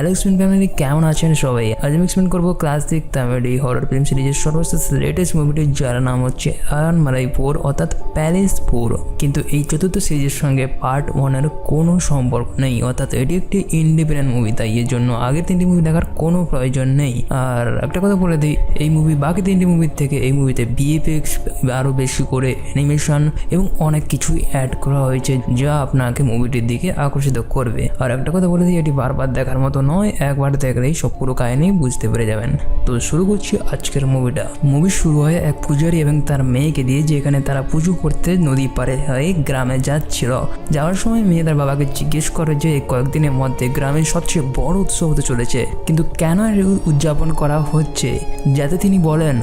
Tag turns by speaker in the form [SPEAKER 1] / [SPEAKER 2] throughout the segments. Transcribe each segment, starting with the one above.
[SPEAKER 1] Hello explain family কেমন আছেন সবাই? আজ আমি এক্সপ্লেন করব ক্লাসিক তামিলি হরর ফিল্ম সিরিজের সর্বশেষ লেটেস্ট মুভিটি যার নাম হচ্ছে আয়ন মালাই ফোর অর্থাৎ প্যালেস ফোর কিন্তু এই চতুর্থ সিরিজের সঙ্গে পার্ট ওয়ানের কোনো সম্পর্ক নেই, অর্থাৎ এটি একটি ইন্ডিপেন্ডেন্ট মুভি তাই এর জন্য আগের তিনটি মুভি দেখার কোনো প্রয়োজন নেই। আর একটা কথা বলে দিই, এই মুভি বাকি তিনটি মুভির থেকে এই মুভিতে বিএফএক্স আরও বেশি করে অ্যানিমেশন এবং অনেক কিছুই অ্যাড করা হয়েছে, যা আপনাকে মুভিটির দিকে আকর্ষিত করবে। আর একটা কথা বলে দিই, এটি বারবার দেখার মতো নয়, একবার দেখলেই সব পুরো কাহিনী বুঝতে পেরে যাবেন। তো শুরু করছি আজকের মুভিটা মুভি শুরু হয় এক পূজারি এবং তার মেয়েকে দিয়ে, যেখানে তারা পুজো করতে নদী পারে হয়ে, গ্রামে যাচ্ছিল। যাওয়ার সময় মেয়ে তার বাবাকে জিজ্ঞেস করে যে, কয়েকদিনের মধ্যে গ্রামের সবচেয়ে বড় উৎসব হতে চলেছে। কিন্তু কেন উদযাপন করা হচ্ছে? যাতে তিনি বলেন,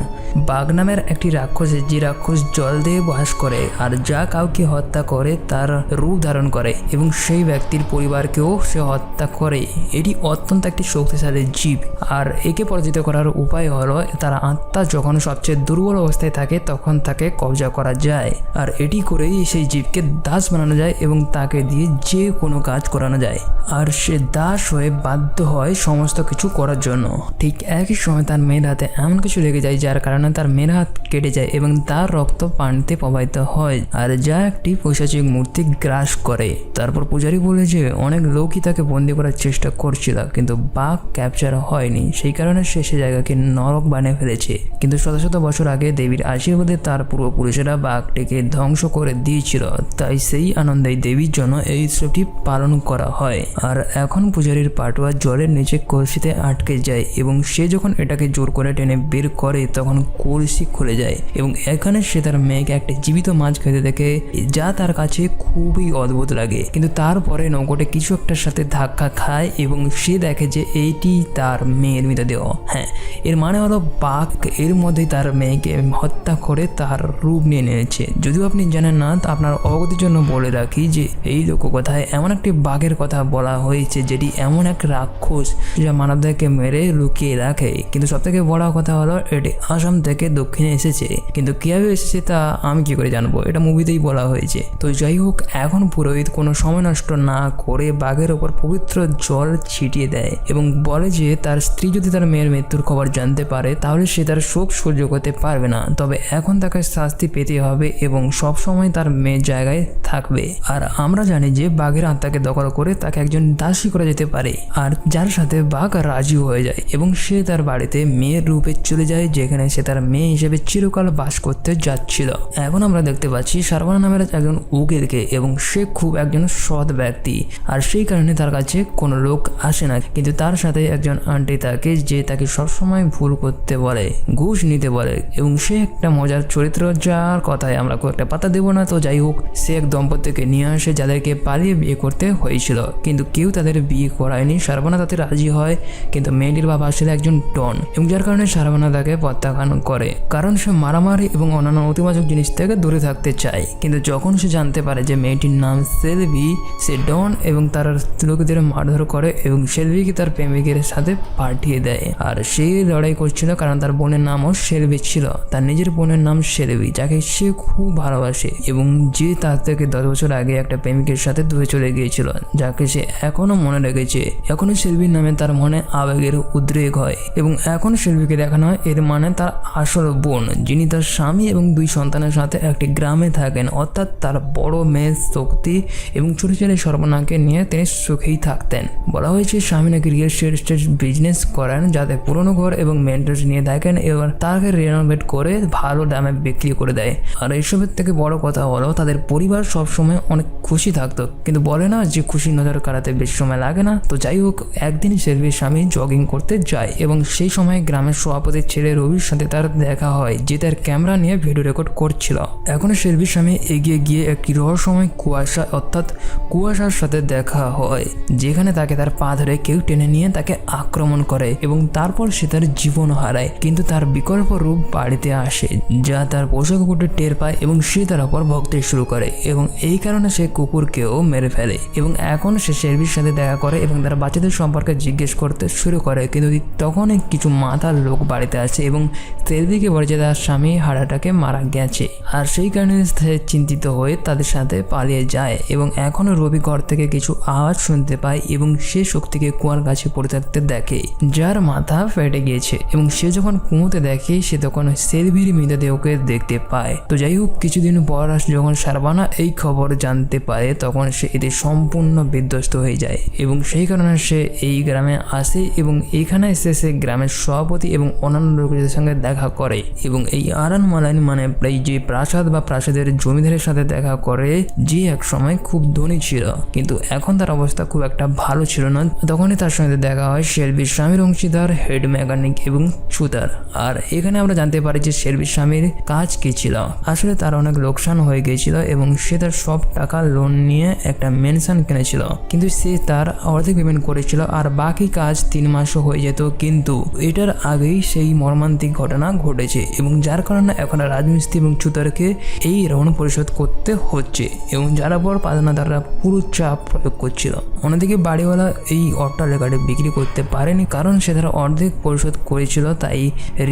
[SPEAKER 1] বাঘ নামের একটি রাক্ষস, যে রাক্ষস জল দিয়ে বাস করে, আর যা কাউকে হত্যা করে, তার রূপ ধারণ করে, এবং সেই ব্যক্তির পরিবারকেও সে হত্যা করে। এটি অত্যন্ত একটি শক্তিশালী জীব। আর একে পরাজিত করার উপায় হলো, তার আত্মা যখন সবচেয়ে দুর্বল অবস্থায় থাকে, তখন তাকে কবজা করা যায়। আর এটি করেই সেই জীবকে দাস বানানো যায় এবং তাকে দিয়ে যে কোনো কাজ করানো যায়। আর সে দাস হয়ে বাধ্য হয় সমস্ত কিছু করার জন্য। ঠিক একই সময় তার মেয়ের হাতে এমন কিছু লেগে যায়, যার কারণে তার মেয়ের হাত কেটে যায় এবং তার রক্ত পানিতে প্রবাহিত হয় আর যা একটি পৈশাচিক মূর্তি গ্রাস করে। তারপর পূজারী বলে যে, অনেক লোকই তাকে বন্দি করার চেষ্টা করছিল। কিন্তু বাঘ ক্যাপচার হয়নি। সেই কারণে সে সে জায়গাকে নরক বানিয়ে ফেলেছে। কিন্তু শত শত বছর আগে দেবীর আশীর্বাদে তার পূর্বপুরুষেরা বাঘটিকে ধ্বংস করে দিয়েছিল। তাই সেই আনন্দে দেবীর জন্য এই উৎসবটি পালন করা হয়। আর এখন পূজারীর পাটুয়া জলের নিচে কলসিতে আটকে যায় এবং সে যখন এটাকে জোর করে টেনে বের করে, তখন কলসি খুলে যায় এবং এখানে সে তার মেয়েকে একটা জীবিত মাছ খেতে দেখে, যা তার কাছে খুবই অদ্ভুত লাগে। কিন্তু তারপরে নৌকোটে কিছু একটার সাথে ধাক্কা খায় এবং সে দেখে যে এইটি তার মেয়ের মৃতদেহ। হ্যাঁ এর মানে হলো বাঘ এর মধ্যেই তার মেয়েকে হত্যা করে তার রূপ নিয়ে নিয়েছে। যদিও আপনি জানেন না, তা আপনার অবগতির জন্য বলে রাখি যে এই লোককথায় এমন একটি বাঘের কথা বলা হয়েছে যেটি এমন এক রাক্ষস যা মানবদেরকে মেরে লুকিয়ে রাখে। কিন্তু সব থেকে বড় কথা হলো, এটি আসাম থেকে দক্ষিণে এসেছে। কিন্তু কীভাবে এসেছে তা আমি কি করে জানব? এটা মুভিতেই বলা হয়েছে। তো যাই হোক, এখন পুরোহিত কোনো সময় নষ্ট না করে বাঘের ওপর পবিত্র জল ছিটিয়ে দেয় এবং বলে যে, তার স্ত্রী যদি তার মেয়ের মৃত্যুর খবর জানতে পারে, তাহলে সে তার শোক সহ্য করতে পারবে না। তবে এখন তাকে শাস্তি পেতে হবে এবং সব সময় তার মেয়ের জায়গায় থাকবে। আর আমরা জানি যে, বাঘের আত্মাকে দখল করে তাকে একজন দাসী করা যেতে পারে। আর যার সাথে বাঘ রাজি হয়ে যায় এবং সে তার বাড়িতে মেয়ের রূপে চলে যায়, যেখানে সে তার মেয়ে হিসেবে চিরকাল বাস করতে যাচ্ছিল। এখন আমরা দেখতে পাচ্ছি সারবানা নামের একজন উকিলকে এবং সে খুব একজন সৎ ব্যক্তি। আর সেই কারণে তার কাছে কোনো লোক আসে না, কিন্তু তার সাথে একজন আন্টি থাকে যে তাকে সবসময় ভুল করতে বলে, ঘুষ নিতে বলে এবং সে একটা মজার চরিত্র যার কথায় আমরা খুব একটা পাতা দেবো না। তো যাই হোক, সে এক দম্পতিকে নিয়ে আসে যাদেরকে পালিয়ে বিয়ে করতে হয়েছিল। কিন্তু কেউ তাদের বিয়ে করায়নি, সারবানা তাতে রাজি হয়, কিন্তু মেয়েটির বাবা আসলে একজন ডন এবং যার কারণে সারবানা তাকে প্রত্যাখ্যান করে। কারণ সে মারামারি এবং অন্যান্য অতিবাচক জিনিস থেকে দূরে থাকতে চায়। কিন্তু যখন সে জানতে পারে যে মেয়েটির নাম সেলভি, সে ডন এবং তার লোকদের মারধর করে এবং সেলভিকে তার প্রেমিকের সাথে পাঠিয়ে দেয়। আর সে লড়াই করছিল কারণ তার বোনের নামও সেলভি ছিল। তার নিজের বোনের নাম সেলভি যাকে সে খুব ভালোবাসে এবং যে তার থেকে দশ বছর আগে একটা প্রেমিকের সাথে দূরে চলে গিয়েছিল, যাকে সে এখনও মনে রেখেছে। এখনও সেলভির নামে তার মনে আবেগের উদ্রেক হয় এবং এখন সেলভিকে দেখানো হয় এর মানে তার আসল বোন, যিনি তার স্বামী এবং দুই সন্তানের সাথে একটি গ্রামে থাকেন। অর্থাৎ তার বড় মেয়ে শক্তি এবং ছোট ছেলে সর্বনাকে নিয়ে তিনি সুখেই থাকতেন। বলা হয়েছে স্বামী নাকি রিয়েল এস্টেট বিজনেস করেন, যাতে পুরনো ঘর এবং মেন্টেন্স নিয়ে থাকেন এবং তাকে রেনোভেট করে ভালো দামে বিক্রি করে দেয়। আর এইসবের থেকে বড় কথা হলো, তাদের পরিবার সবসময় অনেক খুশি থাকতো। কিন্তু বলে না যে খুশি নজর কাটাতে বেশি সময় লাগে না। তো যাই হোক, একদিন সেলভির স্বামী জগিং করতে যায় এবং সেই সময় গ্রামের সভাপতির ছেলে রবির সাথে তার দেখা হয়, যে তার ক্যামেরা নিয়ে ভিডিও রেকর্ড করছিল। এখন সেলভির স্বামী এগিয়ে গিয়ে একটি রহস্যময় কুয়াশা, অর্থাৎ কুয়াশার সাথে দেখা হয়, যেখানে তাকে তার পা ধরে কেউ টেনে নিয়ে তাকে আক্রমণ করে এবং তারপর সে তার জীবন হারায়। কিন্তু তার বিকল্প রূপ বাড়িতে আসে, যা তার পোষা কুকুরটি টের পায় এবং সে তার ওপর ভক্তি শুরু করে এবং এই কারণে সে কুকুরকেও মেরে ফেলে এবং এখন সে শেরবির সাথে দেখা করে এবং তার বাচ্চাদের সম্পর্কে জিজ্ঞেস করতে শুরু করে। কিন্তু তখনই কিছু মাথার লোক বাড়িতে আসে এবং সেলভিকে বলে যে তার স্বামী হারাটাকে মারা গেছে। আর সেই কারণে সে চিন্তিত হয়ে তাদের সাথে পালিয়ে যায় এবং এখনও রবি ঘর থেকে কিছু আওয়াজ শুনতে পায় এবং সে শক্তিকে সেলভিকে কুয়ার কাছে পড়ে থাকতে দেখে। যার মাথা ফেটে গিয়েছে এবং সে যখন কুয়োতে দেখে, সে তখন সেলভির মৃতদেহকে দেখতে পায়। তো যাই হোক, কিছুদিন পর যখন সারবানা এই খবর জানতে পারে, তখন সে এতে সম্পূর্ণ বিধ্বস্ত হয়ে যায় এবং সেই কারণে সে এই গ্রামে আসে এবং এখানে এসে সে গ্রামের সভাপতি এবং অন্যান্য লোকদের সঙ্গে দেখা করে এবং এই আরান মালাইন মানে এই যে প্রাসাদ বা প্রাসাদের জমিদারের সাথে দেখা করে, যে এক সময় খুব ধনী ছিল। কিন্তু এখন তার অবস্থা খুব একটা ভালো ছিল না। তখনই তার সঙ্গে দেখা হয় শেলবির স্বামীর অংশীদার হেড মেকানিক এবং সুতার আর এখানে আমরা জানতে পারি যে শেলবির স্বামীর কাজ কি ছিল। আসলে তার অনেক লোকসান হয়ে গিয়েছিল এবং সে তার সব টাকা লোন নিয়ে একটা মেনশন কিনেছিল। কিন্তু সে তার অর্ধেক পেমেন্ট করেছিল আর বাকি কাজ তিন মাসও হয়ে যেত। কিন্তু এটার আগেই সেই মর্মান্তিক ঘটনা ঘটেছে এবং যার কারণে এখন রাজমিস্ত্রি এবং চুতারকে এই ঋণ পরিশোধ করতে হচ্ছে এবং যার উপর পাদনাদাররা পুরো চাপ প্রয়োগ করছিল। অন্যদিকে বাড়িওয়ালা এই অট্টালিকাটি বিক্রি করতে পারেনি কারণ সে তারা অর্ধেক পরিশোধ করেছিল, তাই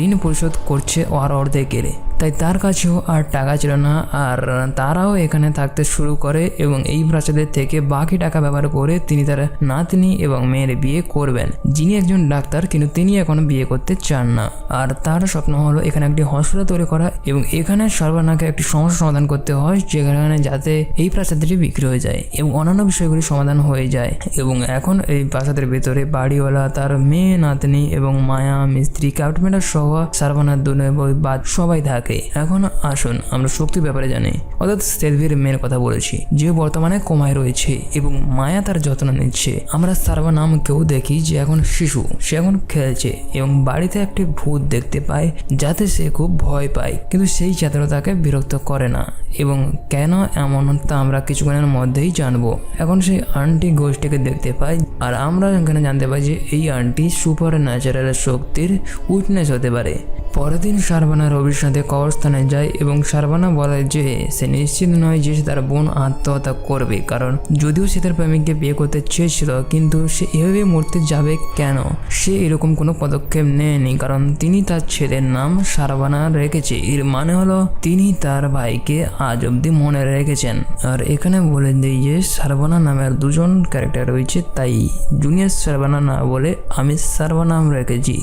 [SPEAKER 1] ঋণ পরিশোধ করছে আর অর্ধেক অর্ধেকের। তাই তার কাছেও আর টাকা ছিল না, আর তারাও এখানে থাকতে শুরু করে এবং এই প্রাসাদের থেকে বাকি টাকা ব্যবহার করে তিনি তার নাতনি এবং মেয়ের বিয়ে করবেন। যিনি একজন ডাক্তার, কিন্তু তিনি এখনও বিয়ে করতে চান না। আর তার স্বপ্ন হলো এখানে একটি হসপিটাল তৈরি করা এবং এখানে সর্বনাকে একটি সমস্যা সমাধান করতে হয়, যেখানে যাতে এই প্রাসাদটি বিক্রি হয়ে যায় এবং অন্যান্য বিষয়গুলি সমাধান হয়ে যায়। এবং এখন এই প্রাসাদের ভেতরে বাড়িওয়ালা, তার মেয়ে, নাতনি এবং মায়া, মিস্ত্রি ক্যাপ্টেন্টার সহ সারবানার দুনে বাদ সবাই থাকে। এখন আসুন, আমরা শক্তির ব্যাপারে জানি। অর্থাৎ সেলভির মেয়ের কথা বলেছি। যে বর্তমানে কোমায় রয়েছে এবং মায়া তার যত্ন নিচ্ছে। আমরা সারবানামকেও দেখি যে এখন শিশু, সে এখন খেলছে এবং বাড়িতে একটি ভূত দেখতে পায় যাতে সে খুব ভয় পায়। কিন্তু সেই চাদরও তাকে বিরক্ত করে না। এবং কেন এমন তা আমরা কিছুক্ষণের মধ্যেই জানব। এখন সেই আন্টি গোষ্ঠীকে দেখতে পাই আর আমরা এখানে জানতে পাই যে এই আন্টি সুপার ন্যাচারাল শক্তির উইটনেস হতে পারে। পরের দিন সারবানা রবির সাথে কবরস্থানে যায় এবং সারবানা বলে যে, সে নিশ্চিত নয় যে সে তার বোন আত্মহত্যা করবে, কারণ যদিও সে তার প্রেমিককে বিয়ে করতে চেয়েছিল, কিন্তু সে এভাবে মরতে যাবে কেন? সে এরকম কোনো পদক্ষেপ নেয়নি, কারণ তিনি তার ছেলের নাম সারবানা রেখেছে। এর মানে হলো, তিনি তার ভাইকে আজ অব্দি মনে রেখেছেন। আর এখানে বলে দিই যে, সারবানা নামের দুজন ক্যারেক্টার রয়েছে, তাই জুনিয়র সারবানা না বলে আমি সারবানাম রেখেছি।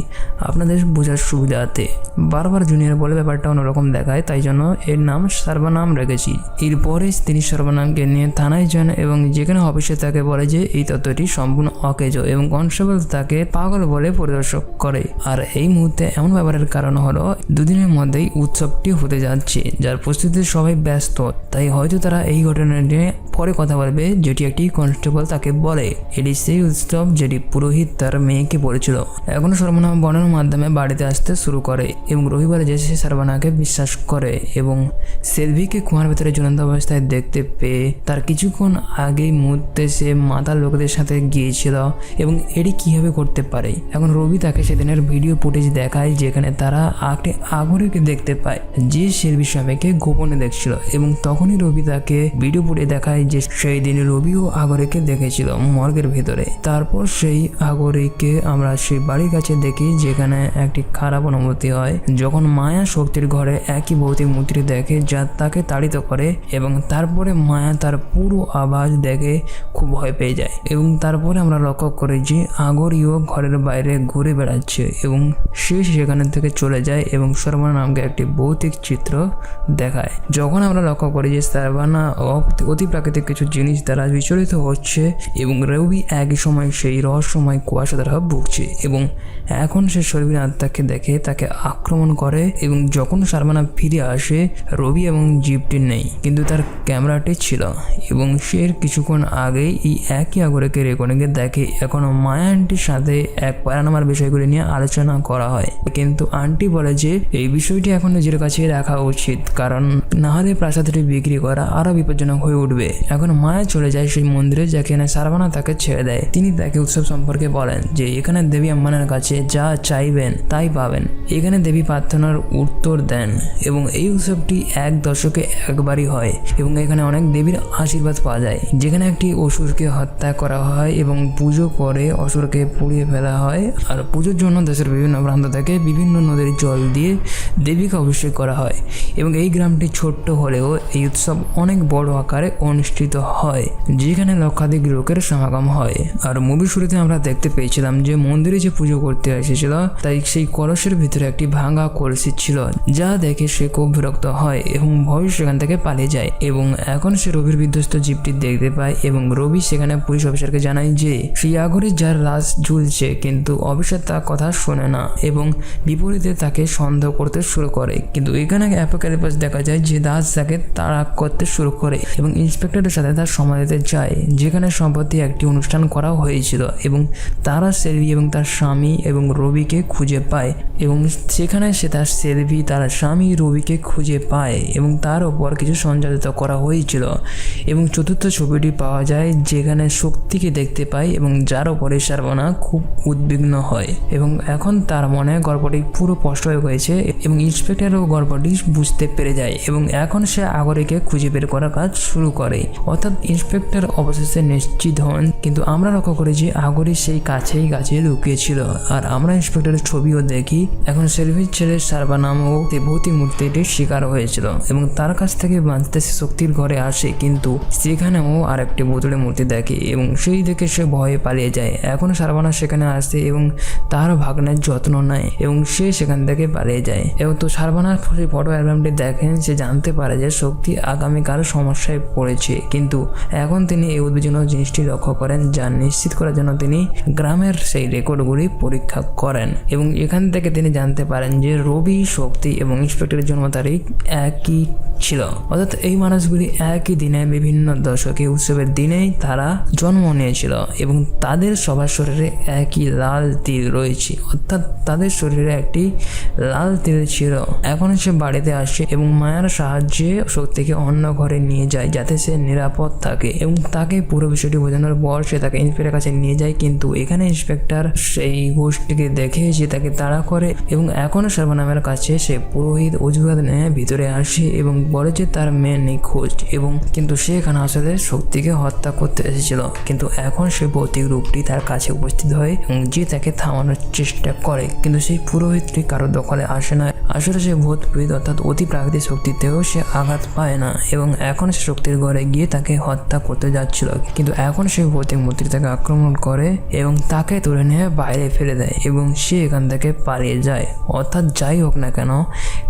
[SPEAKER 1] আপনাদের বোঝার সুবিধাতে। বারবার জুনিয়র বলে ব্যাপারটা অন্যরকম দেখায়, তাই জন্য এর নাম সর্বনাম রেখেছি। এরপরে তিনি সর্বনামকে নিয়ে থানায় যান এবং যেখানে অফিসে তাকে বলে যে, এই তত্ত্বটি সম্পূর্ণ অকেজ এবং কনস্টেবল তাকে পাগল বলে পরিদর্শক করে। আর এই মুহূর্তে এমন ব্যাপারের কারণ হলো, দুদিনের মধ্যেই উৎসবটি হতে যাচ্ছে, যার প্রস্তুতিতে সবাই ব্যস্ত। তাই হয়তো তারা এই ঘটনাটি পরে কথা বলবে যেটি একটি কনস্টেবল তাকে বলে। এটি সেই উৎসব যেটি পুরোহিত তার মেয়েকে বলেছিল এখনও সর্বনাম বর্ণের মাধ্যমে বাড়িতে আসতে শুরু করে এবং রবিবারে যে সে সর্বনাকে বিশ্বাস করে এবং সেলভিকে কুমার ভেতরে ঝুলন্ত অবস্থায় দেখতে পেয়ে তার কিছুক্ষণ আগেই মুহূর্তে সে মাতার লোকদের সাথে গিয়েছিল এবং এটি কীভাবে করতে পারে। এখন রবি তাকে সেদিনের ভিডিও ফুটেজ দেখায় যেখানে তারা একটি আগরিকে দেখতে পায়, যে সেলভির স্বামীকে গোপনে দেখছিল এবং তখনই রবি তাকে ভিডিও ফুটে দেখায় যে সেই দিন রবিও আগরেকে দেখেছিল মর্গের ভেতরে। তারপর সেই আগরিকে আমরা সেই বাড়ির কাছে দেখি যেখানে একটি খারাপ অনুভূতি হয়। যখন মায়া শক্তির ঘরে একই ভৌতিক মূর্তি দেখে যা তাকে তাড়িত করে এবং তারপরে মায়া তার পুরো আওয়াজ দেখে খুব ভয় পেয়ে যায়। এবং তারপরে আমরা লক্ষ্য করি যে আগরিও ঘরের বাইরে ঘুরে বেড়াচ্ছে এবং সে সেখানে থেকে চলে যায় এবং সর্বনা নামকে একটি ভৌতিক চিত্র দেখায়। যখন আমরা লক্ষ্য করি যে সার্বানা অতি প্রাকৃতিক কিছু জিনিস দ্বারা বিচলিত হচ্ছে এবং রবি একই সময় সেই রহস্যময় কুয়াশা দ্বারা ভুগছে এবং এখন সে শর্মিন আত্মাকে দেখে তাকে আক্রমণ করে এবং যখন সারমানা ফিরে আসে, রবি এবং জিপটি নেই, কিন্তু তার ক্যামেরাটি ছিল এবং সে কিছুক্ষণ আগেই এই একই আগরেকে রেকর্ডিংয়ে দেখে। এখনও মায়া আন্টির সাথে এক প্যারানামার বিষয়গুলি নিয়ে আলোচনা করা হয়, কিন্তু আন্টি বলে যে, এই বিষয়টি এখন নিজের কাছে রাখা উচিত, কারণ না হলে প্রাসাদটি বিক্রি করা আরও বিপজ্জনক হয়ে উঠবে। এখন মায়া চলে যায় সেই মন্দিরে যেখানে সারবানা তাকে ছেড়ে দেয়। তিনি তাকে উৎসব সম্পর্কে বলেন যে, এখানে দেবী আম্মানের কাছে যা চাইবেন তাই পাবেন। এখানে দেবী প্রার্থনার উত্তর দেন এবং এই উৎসবটি এক দশকে একবারই হয় এবং এখানে অনেক দেবীর আশীর্বাদ পাওয়া যায়। যেখানে একটি অসুরকে হত্যা করা হয় এবং পুজো করে অসুরকে পুড়িয়ে ফেলা হয় আর পুজোর জন্য দেশের বিভিন্ন প্রান্ত থেকে বিভিন্ন নদীর জল দিয়ে দেবীকে অভিষেক করা হয় এবং এই গ্রামটি ছোট্ট হলেও এই উৎসব অনেক বড় আকারে অনুষ্ঠিত হয়, যেখানে লক্ষাধিক লোকের সমাগম হয়। আর মুভি শুরুতে আমরা দেখতে পেয়েছিলাম যে মন্দিরে যে পুজো করতে এসেছিল, তাই সেই কলসের ভিতরে একটি ভাঙা কলসি ছিল, যা দেখে সে খুব বিরক্ত হয় এবং ভয় সেখান থেকে পালিয়ে যায়। এবং এখন সে রবির বিধ্বস্ত জীবটি দেখতে পায় এবং রবি সেখানে পুলিশ অফিসারকে জানায় যে সেই আগরে যার লাশ ঝুলছে কিন্তু অফিসার তার কথা শোনে না এবং বিপরীতে তাকে সন্দেহ করতে শুরু করে। কিন্তু এখানে অ্যাপোক্যালিপাস দেখা যায় যে দাস তাকে তাড়া করতে শুরু করে এবং ইন্সপেক্টরের সাথে তার সময় দিতে যায় যেখানে সম্প্রতি একটি অনুষ্ঠান করা হয়েছিল এবং তারা সেলভি এবং তার স্বামী এবং রবিকে খুঁজে পায় এবং সেখানে সে তার সেলভি, তার স্বামী রবিকে খুঁজে পায় এবং তার ওপর কিছু সঞ্চালিত করা হয়েছিল এবং চতুর্থ ছবিটি পাওয়া যায় যেখানে শক্তিকে দেখতে পায় এবং যার ওপরে সার্বনা খুব উদ্বিগ্ন হয় এবং এখন তার মনে গল্পটি পুরো স্পষ্ট হয়ে গেছে এবং ইন্সপেক্টরও গল্পটি বুঝতে পেরে যায় এবং এখন সে আগরিকে খুঁজে বের করার কাজ শুরু করে। অর্থাৎ ইন্সপেক্টর অবশেষে নিশ্চিত হন, কিন্তু আমরা লক্ষ্য করি যে আগরি সেই কাছেই গাছে লুকিয়েছিল আর আমরা ইন্সপেক্টরের ছবিও দেখি, এখন সেলভির ছেলে সারবা নামও ভৌতিক মূর্তিটির শিকার হয়েছিল এবং তার কাছ থেকে বাঁচতে সে শক্তির ঘরে আসে, কিন্তু সেখানেও আরেকটি বোতলের মূর্তি দেখে এবং সেই দেখে সে ভয়ে পালিয়ে যায়। এখন সারবানা সেখানে আসে এবং তার ভাগ্নের যত্ন নেয় এবং সে সেখান থেকে পালিয়ে যায়। এবং তো সারবানার ফটো অ্যালবামটি দেখেন, সে জানতে পারে যে শক্তি আগামীকাল সমস্যায় পড়েছে। কিন্তু এখন তিনি এই উদ্বেজনক জিনিসটি লক্ষ্য করেন যা নিশ্চিত করার জন্য তিনি গ্রামের সেই রেকর্ডগুলি পরীক্ষা করেন এবং এখান থেকে তিনি জানতে পারেন যে রবি শক্তি এবং ইন্সপেক্টরের জন্ম তারিখ একই ছিল। অর্থাৎ এই মানুষগুলি একই দিনে বিভিন্ন দশকে উৎসবের দিনেই তারা জন্ম নিয়েছিল এবং তাদের সবার শরীরে একই লাল তিল রয়েছে। অর্থাৎ তাদের শরীরে একটি লাল তিল ছিল। এখন সে বাড়িতে আসে এবং মায়ের সাহায্যে শক্তিকে অন্য ঘরে নিয়ে যায় যাতে সে নিরাপদ থাকে এবং তাকে পুরো বিষয়টি বোঝানোর পর সে তাকে ইন্সপেক্টরের কাছে নিয়ে যায়। কিন্তু এখানে ইন্সপেক্টর সেই গোষ্ঠীকে দেখে যে তাকে তাড়া করে এবং এখনও সর্বনামের কাছে সে পুরোহিত অজুহাত নিয়ে ভিতরে আসে এবং বলে যে তার মেয়ে নিখোঁজ এবং কিন্তু সে এখানে আসলে শক্তিকে হত্যা করতে এসেছিল। কিন্তু এখন সে ভৌতিক রূপটি তার কাছে উপস্থিত হয় এবং যে তাকে থামানোর চেষ্টা করে। কিন্তু সেই পুরোহিতটি কারও দখলে আসে না। আসলে সে ভূত অর্থাৎ অতি প্রাকৃতিক শক্তিতেও সে আঘাত পায় না এবং এখন সে শক্তির ঘরে গিয়ে তাকে হত্যা করতে যাচ্ছিল। কিন্তু এখন সে ভৌতিক মূর্তি তাকে আক্রমণ করে এবং তাকে তুলে নিয়ে বাইরে ফেলে দেয় এবং সে এখান থেকে পালিয়ে যায়। অর্থাৎ যাই হোক না কেন,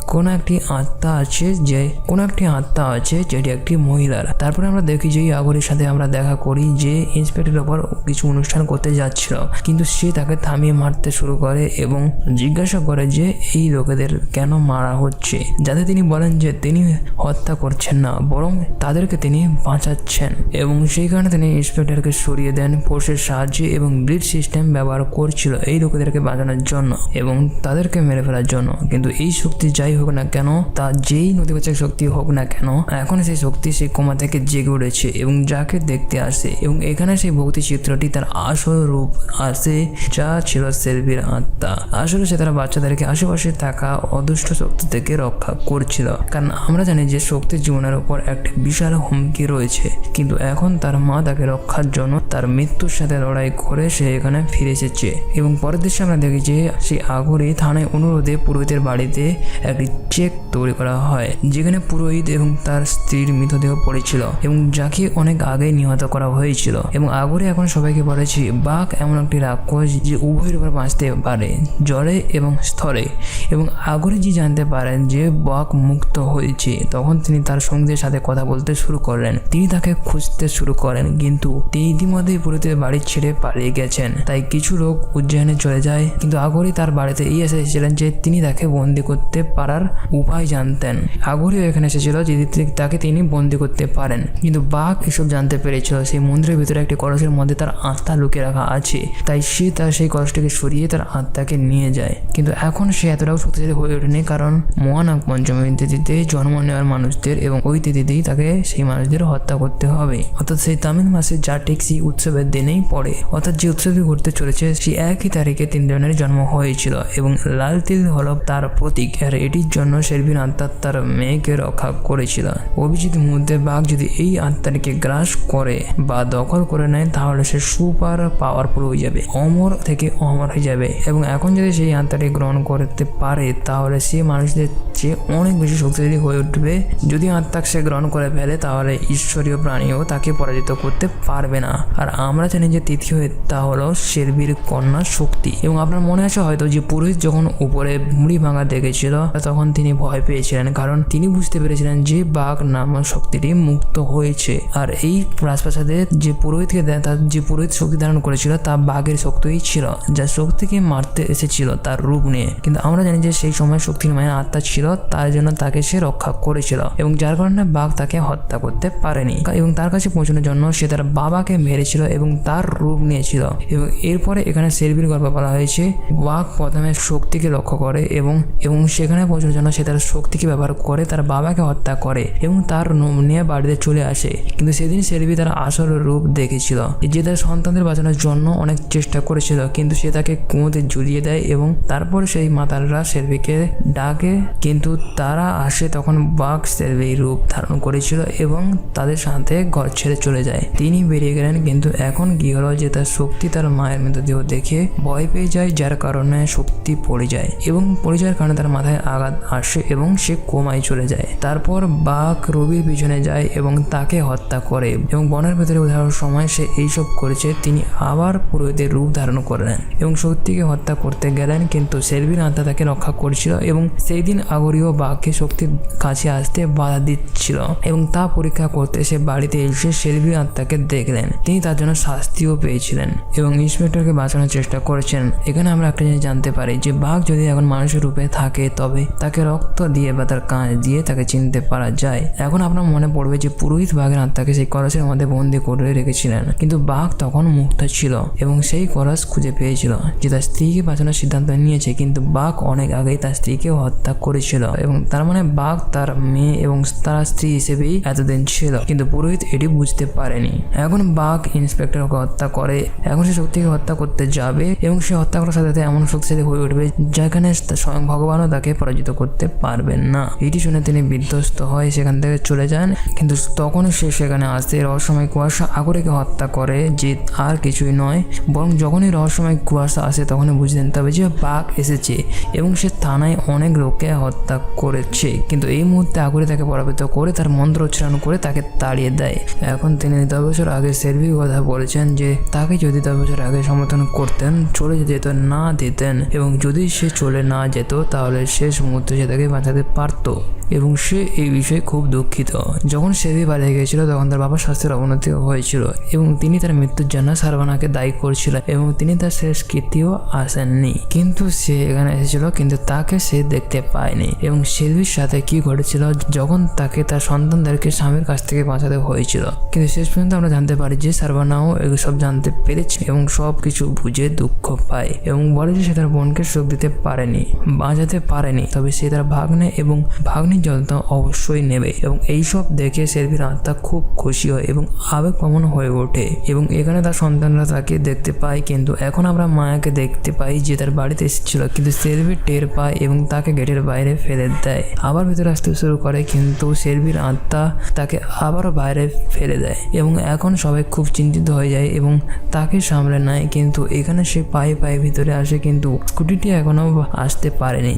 [SPEAKER 1] কোনো একটি আত্মা আছে যে, কোনো একটি আত্মা আছে যেটি একটি মহিলার। তারপরে আমরা দেখি যে আগরের সাথে আমরা দেখা করি যে ইন্সপেক্টরের ওপর কিছু অনুষ্ঠান করতে যাচ্ছিল। কিন্তু সে তাকে থামিয়ে মারতে শুরু করে এবং জিজ্ঞাসা করে যে, এই লোকেদের কেন মারা হচ্ছে? যাতে তিনি বলেন যে, তিনি হত্যা করছেন না, বরং তাদেরকে তিনি বাঁচাচ্ছেন এবং সেই কারণে তিনি ইন্সপেক্টরকে সরিয়ে দেন। ফোর্সের সাহায্যে এবং ব্রিজ সিস্টেম ব্যবহার করছিল এই লোকেদেরকে বাঁচানোর জন্য এবং তাদেরকে মেরে ফেলার জন্য। কিন্তু এই শক্তি যাই হোক না কেন, তা যেই নদীবাচক শক্তি হোক না কেন, এখন সেই শক্তি সেই কোমা থেকে জেগে উঠেছে এবং যাকে দেখতে আসে এবং এখানে সেই ভৌতি চিত্রটি তার আসল রূপ আসে, যা ছিল সেলভির আত্মা। আসলে সে তারা বাচ্চাদেরকে আশেপাশে থাকা অদুষ্ট শক্তি থেকে রক্ষা করছিল। কারণ আমরা জানি যে শক্তির জীবনের উপর একটি বিশাল হুমকি রয়েছে। কিন্তু এখন তার মা তাকে রক্ষার জন্য তার মৃত্যুর সাথে লড়াই করে সে এখানে ফিরে এসেছে। এবং পরের দৃশ্যে আমরা দেখি যে সেই আগরে থানায় অনুরোধে পুরোহিতের বাড়িতে একটি চেক তৈরি করা হয়, যেখানে পুরোহিত এবং তার স্ত্রীর মৃতদেহ পড়েছিল এবং যাকে অনেক আগে নিহত করা হয়েছিল। এবং আগরে এখন সবাইকে বলেছি বাঘ এমন একটি রাক্ষস যে উভয়ের উপর বাঁচতে পারে জলে এবং স্থলে এবং আগরে যে জানতে পারেন যে বাঘ মুক্ত হয়েছে, তখন তিনি তার সঙ্গীদের সাথে কথা বলতে শুরু করেন তিনি তাকে খুঁজতে শুরু করেন, কিন্তু তিনি ইতিমধ্যেই পুরোহিতের বাড়ি ছেড়ে পালিয়ে গেছেন। তাই কিছু লোক উজ্জয়নে চলে যায়, কিন্তু আগরি তার বাড়িতে এই এসে এসেছিলেন যে তিনি তাকে বন্দি করতে পারার উপায় জানতেন। আগরিও এখানে এসেছিল যে তাকে তিনি বন্দি করতে পারেন। কিন্তু বাঘ এসব জানতে পেরেছিল, সেই মন্দিরের ভিতরে একটি কলসের মধ্যে তার আত্মা লুকিয়ে রাখা আছে। তাই সে তার সেই কলসটিকে সরিয়ে তার আত্মাকে নিয়ে যায়। কিন্তু এখন সে এতটাও শক্তিশালী হয়ে ওঠেনি, কারণ মহানাগ পঞ্চমী তিথিতে জন্ম নেওয়ার মানুষদের এবং ওই তিথিতেই তাকে সেই মানুষদের হত্যা করতে হবে। অর্থাৎ সেই তামিল মাসে যা ট্যাক্সি উৎসবের দিনেই পড়ে। অর্থাৎ যে উৎসবটি ঘটতে চলেছে সেই একই তারিখে তিন জনের জন্ম হয়েছিল এবং লাল তিল হল তার প্রতীক। আর এটির জন্য শেরবিন আত্মা তার মেয়েকে রক্ষা করেছিল। অভিজিৎ মধ্যে বাঘ যদি এই আত্মাটিকে গ্রাস করে বা দখল করে নেয়, তাহলে সে সুপার পাওয়ারফুল হয়ে যাবে, অমর থেকে অমর হয়ে যাবে। এবং এখন যদি সেই আত্মাটি গ্রহণ করতে পারে, তাহলে সে মানুষদের চেয়ে অনেক বেশি শক্তিশালী হয়ে উঠবে। যদি আত্মাকে সে গ্রহণ করে ফেলে, তাহলে ঈশ্বরীয় প্রাণীও তাকে পরাজিত করতে পারবে না। আর আমরা জানি যে তৃতীয় তা হলো শেরবির কন্যা শক্তি। এবং আপনার মনে আছে হয়তো যে পুরোহিত যখন উপরে মুড়ি ভাঙা দেখেছিল, তখন তিনি ভয় পেয়েছিলেন। কারণ তিনি বুঝতে পেরেছিলেন যে বাঘ নাম শক্তিটি মুক্ত হয়েছে। আর এই রাজপ্রাসাদে যে পুরোহিতকে তার যে পুরোহিত শক্তি ধারণ করেছিল, তা বাঘের শক্তিই ছিল, যা শক্তিকে মারতে এসেছিল তার রূপ নিয়ে। কিন্তু আমরা জানি যে সেই সময় শক্তির মায়ের আত্মা ছিল, তার জন্য তাকে সে রক্ষা করেছিল। এবং যার কারণে বাঘ তাকে হত্যা করতে পারেনি। এবং তার কাছে পৌঁছানোর জন্য সে তার বাবাকে মেরেছিল এবং তার রূপ নিয়েছিল। এবং এরপরে এখানে সেলবির গল্প বলা হয়েছে। বাঘ প্রথমে শক্তিকে লক্ষ্য করে এবং এবং সেখানে পৌঁছানোর জন্য সে তার শক্তিকে ব্যবহার করে তার বাবাকে হত্যা করে এবং তার রূপ নিয়ে বাড়িতে চলে আসে। কিন্তু সেদিন সেলবি তার আসল রূপ দেখেছিল। যে তার সন্তানদের বাঁচানোর জন্য অনেক চেষ্টা করেছিল, কিন্তু সে তাকে কুঁয়োতে ঝুলিয়ে দেয় এবং তারপর সেই মাতালরা সেলভিকে ডাকে। কিন্তু তারা আসে তখন বাঘ সেলভির রূপ ধারণ করেছিল এবং তাদের সাথে ঘর ছেড়ে চলে যায়। তিনি বেরিয়ে গেলেন, কিন্তু এখন হলো যে তার শক্তি তার মায়ের মৃতদেহ দেখে ভয় পেয়ে যায়, যার কারণে শক্তি পড়ে যায় এবং পড়ে যাওয়ার কারণে তার মাথায় আঘাত আসে এবং সে কোমায় চলে যায়। তারপর বাঘ রবির পিছনে যায় এবং তাকে হত্যা করে এবং বনের ভেতরে যাওয়ার সময় সে এইসব করেছে, তিনি আবার পুরোহিতের রূপ ধারণ করলেন এবং শক্তিকে হত্যা করতে গেলেন, কিন্তু সেলভির আত্মা তাকে রক্ষা করেছিল এবং সেই দিন আগরীয় বাঘকে শক্তির কাছে আসতে বাধা দিচ্ছিল এবং তা পরীক্ষা করতে সে বাড়িতে এসে সেলভি আত্মাকে দেখলেন। তিনি তার জন্য শাস্তিও পেয়েছিলেন এবং ইন্সপেক্টরকে বাঁচানোর চেষ্টা করেছেন এখানে আমরা একটা জিনিস জানতে পারি যে বাঘ যদি এখন মানুষের রূপে থাকে, তবে তাকে রক্ত দিয়ে বা তার কাঁচ দিয়ে তাকে চিনতে পারা যায়। এখন আপনার মনে পড়বে যে পুরোহিত বাঘের আত্মাকে সেই কলসের মধ্যে বন্দি করে রেখেছিলেন। কিন্তু বাঘ তখন মুক্ত ছিল এবং সেই কলস খুঁজে পেয়েছিল যে তার স্ত্রীকে বাঁচানোর সিদ্ধান্ত নিয়েছে। কিন্তু বাঘ অনেক আগেই তার স্ত্রীকে হত্যা করেছিল এবং তার মানে বাঘ তার মেয়ে এবং তার স্ত্রী হিসেবেই এতদিন ছিল। কিন্তু পুরোহিত এটি বুঝতে পারেনি। এখন বাঘ ইন্সপেক্টরকে হত্যা করে। এখন সে শক্তিকে হত্যা করতে যাবে এবং সে হত্যা করার সাথে সাথে এমন শক্তিশালী হয়ে উঠবে যেখানে স্বয়ং ভগবানও তাকে পরাজিত করতে পারবেন না। এটি শুনে তিনি বিধ্বস্ত হয়, সেখান থেকে চলে যান। কিন্তু তখন সে সেখানে আসতে রহস্যময় কুয়াশা আগরেকে হত্যা করে, যে আর কিছুই নয়। বরং যখনই রহস্যময় কুয়াশা আসে, তখনই বুঝলেন তবে যে বাঘ এসেছে এবং সে থানায় অনেক লোককে হত্যা করেছে। কিন্তু এই মুহূর্তে আগরে তাকে পরাজিত করে, তার মন্ত্র উচ্চারণ করে তাকে তাড়িয়ে দেয়। এখন তিনি দশ বছর আগে সেলভির কথা বলেছেন যে, তাকে যদি দশ বছর আগে সমর্থন করতেন, চলে যেত, না দিতেন, এবং যদি সে চলে না যেত, তাহলে শেষ মুহূর্তে সে তাকে বাঁচাতে পারতো। এবং সে এই বিষয়ে খুব দুঃখিত। যখন সেদি বাড়ি গিয়েছিল, তখন তার বাবার স্বাস্থ্যের অবনতি হয়েছিল, এবং তিনি তার মৃত্যুর জন্য সারবানাকে দায়ী করছিলেন, এবং তিনি তার শেষ কীর্তিও আসেননি। কিন্তু সে এখানে এসেছিল, কিন্তু তাকে সে দেখতে পায়নি, এবং সেলভির সাথে কি ঘটেছিল, যখন তাকে তার সন্তানদেরকে স্বামীর কাছ থেকে বাঁচাতে হয়েছিল। কিন্তু শেষ পর্যন্ত আমরা জানতে পারি যে সারবানাও সব জানতে পেরেছে এবং সব কিছু বুঝে দুঃখ পায় এবং বলে যে সে তার বোনকে সুখ দিতে পারেনি, বাঁচাতে পারেনি। তবে সে তার ভাগ্নে এবং ভাগ্নির যত্ন অবশ্যই নেবে এবং এইসব দেখে সেলভির আত্মা খুব খুশি হয় এবং আবেগ আবেগপ্রবণ হয়ে ওঠে এবং এখানে তার সন্তানরা তাকে দেখতে পায়। কিন্তু এখন আমরা মায়াকে দেখতে পাই যে তার বাড়িতে এসেছিল, কিন্তু সেলভি টের পায় এবং তাকে গেটের বাইরে ফেলে দেয়। আবার ভেতরে আসতে শুরু করে, কিন্তু সেলভির আত্মা তাকে আবারও বাইরে ফেলে দেয় এবং এখন সবাই খুব চিন্তিত হয়ে যায় এবং তাকে সামলে নেয়, কিন্তু এখানে সে পায়ে পায়ে ভিতরে আসে, কিন্তু স্কুটিটি এখনও আসতে পারেনি।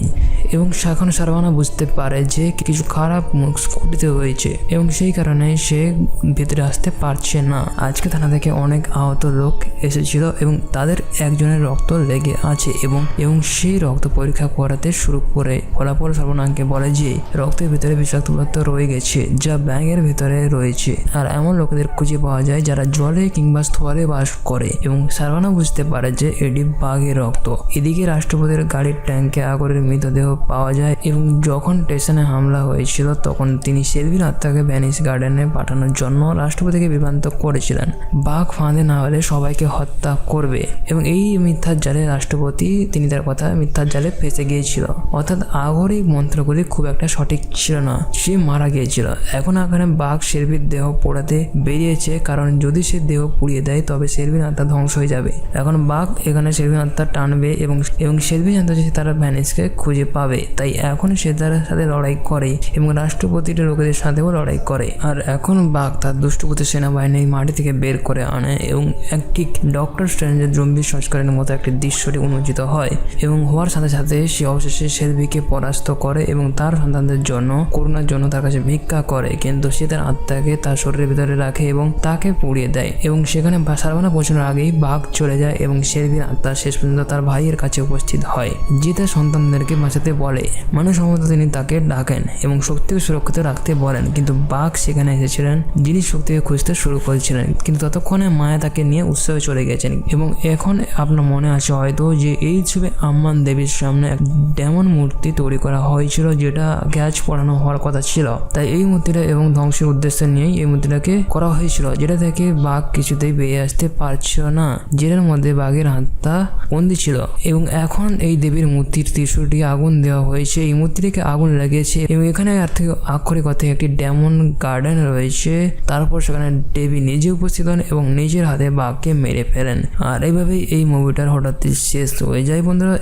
[SPEAKER 1] এবং এখন সারবানা বুঝতে পারে যে কিছু খারাপ মুখ স্কুটিতে হয়েছে এবং সেই কারণে সে ভিতরে আসতে পারছে না। আজকে থানা থেকে অনেক আহত লোক এসেছিল এবং তাদের একজনের রক্ত লেগে আছে এবং এবং সেই রক্ত পরীক্ষা করাতে শুরু করে। ফলাফল সর্বনাঙ্কে বলে যে, রক্তের ভিতরে বিষাক্ত রয়ে গেছে, যা ব্যাঙের ভিতরে রয়েছে। আর এমন লোকেদের খুঁজে পাওয়া যায় যারা জলে কিংবা স্থলে বাস করে এবং সারবানা বুঝতে পারে যে এটি বাঘের রক্ত। এদিকে রাষ্ট্রপতির গাড়ির ট্যাঙ্কে আগরের মৃতদেহ পাওয়া যায় এবং যখন স্টেশনে হামলা হয়েছিল তখন তিনি সেলভির আত্মাকে ভ্যানিস গার্ডেনে পাঠানোর জন্য রাষ্ট্রপতিকে বিভ্রান্ত করেছিলেন। বাঘ ফাঁদে না হলে সবাইকে হত্যা করবে এবং এই মিথ্যার জালে রাষ্ট্রপতি, তিনি তার কথা মিথ্যার জালে ফেঁসে গিয়েছিল। অর্থাৎ আগরই মন্ত্রগুলি খুব একটা সঠিক ছিল না, সে মারা গিয়েছিল। এখন এখানে বাঘ শেরবির দেহ পোড়াতে বেরিয়েছে, কারণ যদি সে দেহ পুড়িয়ে দেয়, তবে শেরবিন আত্মা ধ্বংস হয়ে যাবে। এখন বাঘ এখানে শেরবিন আত্মা টানবে এবং এবং শেরবিন জানতে যে তারা ভ্যানিসকে খুঁজে পাবে। তাই এখন সে তার সাথে লড়াই করে এবং রাষ্ট্রপতির লোকেদের সাথেও লড়াই করে। আর এখন বাঘ তার দুষ্টপতি সেনাবাহিনী মাটি থেকে বের করে আনে এবং একটি ডক্টর স্ট্রেঞ্জের জম্বি সংস্কারের মতো একটি দৃশ্যটি উন্মোচিত হয় এবং হওয়ার সাথে সাথে সে অবশেষে শেলভিকে পরাস্ত করে এবং তার সন্তানদের জন্য করোনার জন্য তার কাছে ভিক্ষা করে। কিন্তু সে তার আত্মাকে তার শরীরের ভিতরে রাখে এবং তাকে পুড়িয়ে দেয় এবং সেখানে সারবানা পৌঁছানোর আগেই বাঘ চলে যায় এবং শেরভির আত্মা শেষ পর্যন্ত তার ভাইয়ের কাছে উপস্থিত হয়। যে তার সন্তানদেরকে বাঁচাতে বলে। মানুষ সম্ভবত তিনি তাকে ডাকেন এবং শক্তিকে সুরক্ষিত রাখতে বলেন। কিন্তু বাঘ সেখানে এসেছিলেন, যিনি শক্তিকে খুঁজতে শুরু করেছিলেন। কিন্তু ততক্ষণে মায়া তাকে নিয়ে উৎসবে চলে গেছেন এবং এখন আপনার মনে আছে হয়তো যে এই ছবি আম্মান দেবীর সামনে এক ডেমন মূর্তি তৈরি করা হয়েছিল, যেটা গ্যাজ পড়ানো হওয়ার কথা ছিল। তাই এই মূর্তিটা এবং ধ্বংসের উদ্দেশ্য নিয়েই এই মূর্তিটাকে করা হয়েছিল, যেটা থেকে বাঘ কিছুতেই বেরিয়ে আসতে পারছিল না, যেটার মধ্যে বাঘের হাতটা বন্দি ছিল। এবং এখন এই দেবীর মূর্তির ত্রিশূলটি আগুন দেওয়া হয়েছে। এই মূর্তিটিকে আগুন লাগিয়েছে এবং এখানে থেকে আক্ষরিক অর্থে একটি ডেমন গার্ডেন রয়েছে। তারপর সেখানে দেবী নিজে উপস্থিত হন এবং নিজের হাতে বাঘকে মেরে ফেলেন। আর এইভাবেই এই মুভিটার হঠাৎ শেষ হয়ে যায় বন্ধুরা।